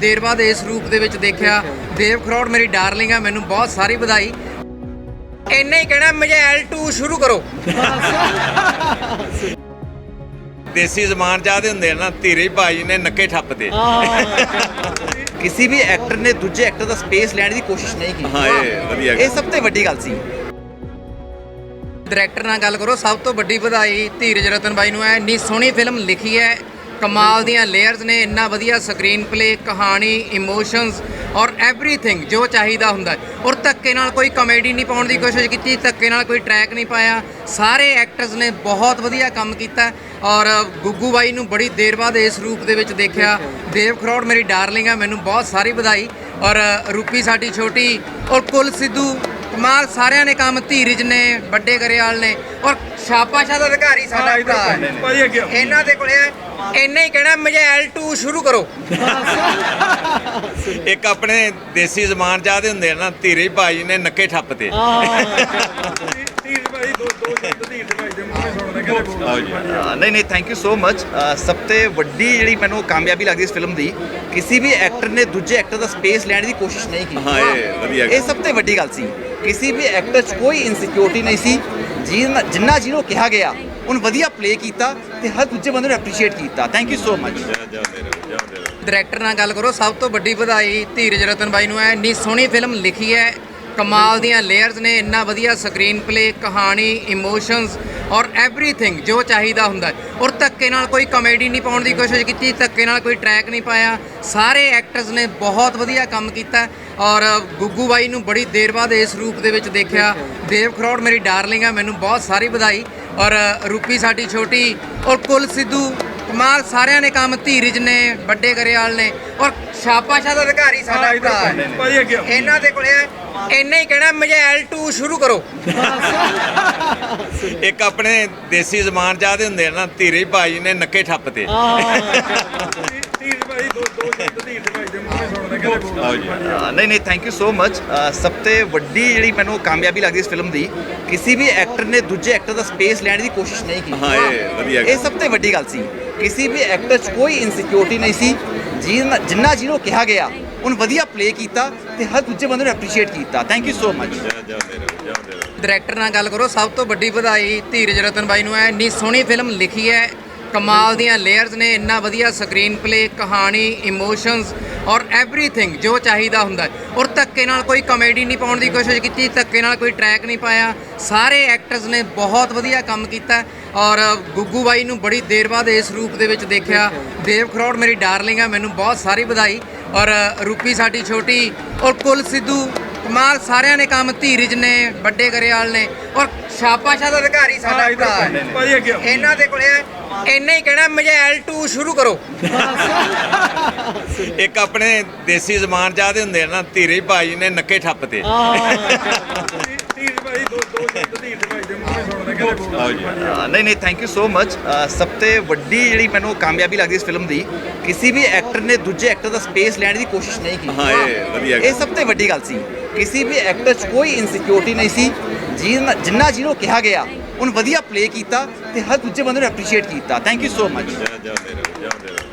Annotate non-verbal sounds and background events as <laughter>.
ਦੇਰ ਬਾਅਦ ਇਸ ਰੂਪ ਦੇ ਵਿੱਚ ਦੇਖਿਆ ਦੇਵ ਖਰੋੜ ਮੇਰੀ ਡਾਰਲਿੰਗ ਆ ਮੈਨੂੰ ਬਹੁਤ ਸਾਰੀ ਵਧਾਈ। ਇੰਨਾ ਹੀ ਕਹਿਣਾ ਮਜੈਲ 2 ਸ਼ੁਰੂ ਕਰੋ। ਦੇਸੀ ਜ਼ਮਾਨ ਚਾਹਦੇ ਹੁੰਦੇ ਨਾ ਧੀਰੇ ਭਾਈ ਨੇ ਨੱਕੇ ਠੱਪਦੇ। ਕਿਸੇ ਵੀ ਐਕਟਰ ਨੇ ਦੂਜੇ ਐਕਟਰ ਦਾ ਸਪੇਸ ਲੈਣ ਦੀ ਕੋਸ਼ਿਸ਼ ਨਹੀਂ ਕੀਤੀ। ਹਾਂ ਇਹ ਵਧੀਆ ਇਹ ਸਭ ਤੋਂ ਵੱਡੀ ਗੱਲ ਸੀ। ਡਾਇਰੈਕਟਰ ਨਾਲ ਗੱਲ ਕਰੋ ਸਭ ਤੋਂ ਵੱਡੀ ਵਧਾਈ ਧੀਰਜ ਰਤਨ ਬਾਈ ਨੂੰ ਹੈ ਇੰਨੀ ਸੋਹਣੀ ਫਿਲਮ ਲਿਖੀ ਹੈ ਕਮਾਲ ਦੀਆਂ ਲੇਅਰਸ ਨੇ, ਇੰਨਾ ਵਧੀਆ ਸਕਰੀਨ ਪਲੇ ਕਹਾਣੀ ਇਮੋਸ਼ਨਸ ਔਰ ਐਵਰੀਥਿੰਗ ਜੋ ਚਾਹੀਦਾ ਹੁੰਦਾ ਔਰ ਧੱਕੇ ਨਾਲ ਕੋਈ ਕਮੇਡੀ ਨਹੀਂ ਪਾਉਣ ਦੀ ਕੋਸ਼ਿਸ਼ ਕੀਤੀ, ਧੱਕੇ ਨਾਲ ਕੋਈ ਟਰੈਕ ਨਹੀਂ ਪਾਇਆ। ਸਾਰੇ ਐਕਟਰਸ ਨੇ ਬਹੁਤ ਵਧੀਆ ਕੰਮ ਕੀਤਾ ਔਰ ਗੁੱਗੂ ਬਾਈ ਨੂੰ ਬੜੀ ਦੇਰ ਬਾਅਦ ਇਸ ਰੂਪ ਦੇ ਵਿੱਚ ਦੇਖਿਆ। ਦੇਵ ਖਰੋੜ ਮੇਰੀ ਡਾਰਲਿੰਗ ਆ, ਮੈਨੂੰ ਬਹੁਤ ਸਾਰੀ ਵਧਾਈ ਔਰ ਰੂਪੀ ਸਾਡੀ ਛੋਟੀ ਔਰ ਕੁਲ ਸਿੱਧੂ ਕਮਾਲ ਸਾਰਿਆਂ ਨੇ ਕੰਮ ਧੀਰਜ ਨੇ ਵੱਡੇ ਗਰੇਵਾਲ ਨੇ ਔਰ ਸ਼ਾਬਾਸ਼ਾ ਦਾ ਅਧਿਕਾਰੀ ਸਾਡਾ ਭਰਾ ਹੈ। ਭਾਜੀ ਅੱਗੇ ਆਓ। ਇਹਨਾਂ ਦੇ ਕੋਲੇ ਇੰਨਾ ਹੀ ਕਹਿਣਾ ਮਜੈਲ 2 ਸ਼ੁਰੂ ਕਰੋ। <laughs> ਇੱਕ ਆਪਣੇ ਦੇਸੀ ਜ਼ਮਾਨ ਚਾਹਦੇ ਹੁੰਦੇ ਆ ਨਾ ਧੀਰੇ ਭਾਈ ਨੇ ਨੱਕੇ ਠੱਪਦੇ ਧੀਰ ਭਾਈ ਦੋ ਦੋ ਸ਼ਬਦ ਧੀਰ ਦੇ ਨਹੀਂ ਨਹੀਂ ਥੈਂਕ ਯੂ ਸੋ ਮਚ ਸਭ ਤੋਂ ਵੱਡੀ ਜਿਹੜੀ ਮੈਨੂੰ ਕਾਮਯਾਬੀ ਲੱਗਦੀ ਇਸ ਫਿਲਮ ਦੀ ਕਿਸੇ ਵੀ ਐਕਟਰ ਨੇ ਦੂਜੇ ਐਕਟਰ ਦਾ ਸਪੇਸ ਲੈਣ ਦੀ ਕੋਸ਼ਿਸ਼ ਨਹੀਂ ਕੀਤੀ। ਹਾਂ ਇਹ ਵਧੀਆ ਇਹ ਸਭ ਤੋਂ ਵੱਡੀ ਗੱਲ ਸੀ। ਕਿਸੇ ਵੀ ਐਕਟਰ 'ਚ ਕੋਈ ਇਨਸਿਕਿਉਰਿਟੀ ਨਹੀਂ ਸੀ। ਜਿੰਨਾ ਜਿੰਨਾ ਜਿਹਨੂੰ ਕਿਹਾ ਗਿਆ ਉਹਨ ਵਧੀਆ ਪਲੇ ਕੀਤਾ ਤੇ ਹਰ ਦੂਜੇ ਬੰਦੇ ਨੂੰ ਐਪਰੀਸ਼ੀਏਟ ਕੀਤਾ। Thank you so much director ਨਾਲ ਗੱਲ ਕਰੋ ਸਭ ਤੋਂ ਵੱਡੀ ਵਧਾਈ ਧੀਰਜ ਰਤਨ ਬਾਈ ਨੂੰ ਹੈ। ਇੰਨੀ ਸੋਹਣੀ ਫਿਲਮ ਲਿਖੀ ਹੈ। ਕਮਾਲ ਦੀਆਂ ਲੇਅਰਸ ਨੇ ਇੰਨਾ ਵਧੀਆ ਸਕਰੀਨ ਪਲੇ ਕਹਾਣੀ ਇਮੋਸ਼ਨਸ ਔਰ ਐਵਰੀਥਿੰਗ ਜੋ ਚਾਹੀਦਾ ਹੁੰਦਾ। ਔਰ ਧੱਕੇ ਨਾਲ ਕੋਈ ਕਮੇਡੀ ਨਹੀਂ ਪਾਉਣ ਦੀ ਕੋਸ਼ਿਸ਼ ਕੀਤੀ ਧੱਕੇ ਨਾਲ ਕੋਈ ਟਰੈਕ ਨਹੀਂ ਪਾਇਆ ਸਾਰੇ ਐਕਟਰਸ ਨੇ ਬਹੁਤ ਵਧੀਆ ਕੰਮ ਕੀਤਾ ਔਰ ਗੁੱਗੂ ਬਾਈ ਨੂੰ ਬੜੀ ਦੇਰ ਬਾਅਦ ਇਸ ਰੂਪ ਦੇ ਵਿੱਚ ਦੇਖਿਆ ਦੇਵ ਖਰੋੜ ਮੇਰੀ ਡਾਰਲਿੰਗ ਆ ਮੈਨੂੰ ਬਹੁਤ ਸਾਰੀ ਵਧਾਈ ਔਰ ਰੂਪੀ ਸਾਡੀ ਛੋਟੀ ਔਰ ਕੁਲ ਸਿੱਧੂ ਕਮਾਲ ਸਾਰਿਆਂ ਨੇ ਕੰਮ ਧੀਰਜ ਨੇ ਵੱਡੇ ਗਰੇਵਾਲ ਨੇ ਔਰ ਸ਼ਾਬਾਸ਼ਾ ਦਾ ਅਧਿਕਾਰੀ ਸਾਡਾ ਭਰਾ। ਇਹਨਾਂ ਦੇ ਕੋਲੇ ਇੰਨਾ ਹੀ ਕਹਿਣਾ ਮਜੈਲ 2 ਸ਼ੁਰੂ ਕਰੋ। ਇੱਕ ਆਪਣੇ ਦੇਸੀ ਜ਼ਮਾਨ ਚਾਹਦੇ ਹੁੰਦੇ ਆ ਨਾ ਧੀਰੇ ਭਾਈ ਨੇ ਨੱਕੇ ਅ, ਨਹੀਂ ਨਹੀਂ ਥੈਂਕ ਯੂ ਸੋ ਮਚ ਸਭ ਤੋਂ ਵੱਡੀ ਜਿਹੜੀ ਮੈਨੂੰ ਕਾਮਯਾਬੀ ਲੱਗਦੀ ਇਸ ਫਿਲਮ ਦੀ ਕਿਸੇ ਵੀ ਐਕਟਰ ਨੇ ਦੂਜੇ ਐਕਟਰ ਦਾ ਸਪੇਸ ਲੈਣ ਦੀ ਕੋਸ਼ਿਸ਼ ਨਹੀਂ ਕੀਤੀ। ਹਾਂ ਇਹ ਵਧੀਆ ਇਹ ਸਭ ਤੋਂ ਵੱਡੀ ਗੱਲ ਸੀ। ਕਿਸੇ ਵੀ ਐਕਟਰ 'ਚ ਕੋਈ ਇਨਸਿਕਿਉਰਿਟੀ ਨਹੀਂ ਸੀ। ਜਿੰਨਾ ਜਿੰਨਾ ਜਿਹਨੂੰ ਕਿਹਾ ਗਿਆ ਉਹਨ ਵਧੀਆ ਪਲੇ ਕੀਤਾ ਤੇ ਹਰ ਦੂਜੇ ਬੰਦੇ ਨੂੰ ਐਪਰੀਸ਼ੀਏਟ ਕੀਤਾ। Thank you so much director ਨਾਲ ਗੱਲ ਕਰੋ ਸਭ ਤੋਂ ਵੱਡੀ ਵਧਾਈ ਧੀਰਜ ਰਤਨ ਬਾਈ ਨੂੰ ਹੈ। ਇੰਨੀ ਸੋਹਣੀ ਫਿਲਮ ਲਿਖੀ ਹੈ। ਕਮਾਲ ਦੀਆਂ ਲੇਅਰਸ ਨੇ, ਇੰਨਾ ਵਧੀਆ ਸਕਰੀਨ ਪਲੇ ਕਹਾਣੀ ਇਮੋਸ਼ਨਸ ਔਰ ਐਵਰੀਥਿੰਗ ਜੋ ਚਾਹੀਦਾ ਹੁੰਦਾ ਔਰ ਧੱਕੇ ਨਾਲ ਕੋਈ ਕਮੇਡੀ ਨਹੀਂ ਪਾਉਣ ਦੀ ਕੋਸ਼ਿਸ਼ ਕੀਤੀ, ਧੱਕੇ ਨਾਲ ਕੋਈ ਟਰੈਕ ਨਹੀਂ ਪਾਇਆ। ਸਾਰੇ ਐਕਟਰਸ ਨੇ ਬਹੁਤ ਵਧੀਆ ਕੰਮ ਕੀਤਾ ਔਰ ਗੁੱਗੂ ਬਾਈ ਨੂੰ ਬੜੀ ਦੇਰ ਬਾਅਦ ਇਸ ਰੂਪ ਦੇ ਵਿੱਚ ਦੇਖਿਆ। ਦੇਵ ਖਰੋੜ ਮੇਰੀ ਡਾਰਲਿੰਗ ਆ, ਮੈਨੂੰ ਬਹੁਤ ਸਾਰੀ ਵਧਾਈ ਔਰ ਰੂਪੀ ਸਾਡੀ ਛੋਟੀ ਔਰ ਕੁਲ ਸਿੱਧੂ ਕਮਾਲ ਸਾਰਿਆਂ ਨੇ ਕੰਮ ਧੀਰਜ ਨੇ ਵੱਡੇ ਗਰੇਵਾਲ ਨੇ ਔਰ ਸ਼ਾਬਾਸ਼ਾ ਦਾ ਅਧਿਕਾਰੀ ਸਾਡਾ ਭਰਾ ਹੈ ਭਾਜੀ ਅੱਗੇ ਆਓ। ਇਹਨਾਂ ਦੇ ਕੋਲੇ ਇੰਨਾ ਹੀ ਕਹਿਣਾ ਮਜੈਲ 2 ਸ਼ੁਰੂ ਕਰੋ। ਇੱਕ ਆਪਣੇ ਦੇਸੀ ਜ਼ਮਾਨ ਚਾਹਦੇ ਹੁੰਦੇ ਆ ਨਾ ਧੀਰੇ ਭਾਈ ਨੇ ਨੱਕੇ ਠੱਪਦੇ ਧੀਰ ਭਾਈ ਦੋ ਦੋ ਸ਼ਬਦ ਧੀਰ ਭਾਈ ਦੇ ਮੂੰਹੋਂ ਹੀ ਸੁਣਦੇ ਕਹਿੰਦੇ ਬੋਲ ਆਓ ਜੀ। ਅ, ਨਹੀਂ ਨਹੀਂ ਥੈਂਕ ਯੂ ਸੋ ਮਚ ਸਭ ਤੋਂ ਵੱਡੀ ਜਿਹੜੀ ਮੈਨੂੰ ਕਾਮਯਾਬੀ ਲੱਗਦੀ ਇਸ ਫਿਲਮ ਦੀ ਕਿਸੇ ਵੀ ਐਕਟਰ ਨੇ ਦੂਜੇ ਐਕਟਰ ਦਾ ਸਪੇਸ ਲੈਣ ਦੀ ਕੋਸ਼ਿਸ਼ ਨਹੀਂ ਕੀਤੀ। ਹਾਂ ਇਹ ਵਧੀਆ ਇਹ ਸਭ ਤੋਂ ਵੱਡੀ ਗੱਲ ਸੀ। ਕਿਸੇ ਵੀ ਐਕਟਰ 'ਚ ਕੋਈ ਇਨਸਿਕਿਉਰਿਟੀ ਨਹੀਂ ਸੀ। ਜਿੰਨਾ ਜਿੰਨਾ ਜਿਹਨੂੰ ਕਿਹਾ ਗਿਆ ਉਹਨ ਵਧੀਆ ਪਲੇ ਕੀਤਾ ਤੇ ਹਰ ਦੂਜੇ ਬੰਦੇ ਨੂੰ ਐਪਰੀਸ਼ੀਏਟ ਕੀਤਾ। Thank you so much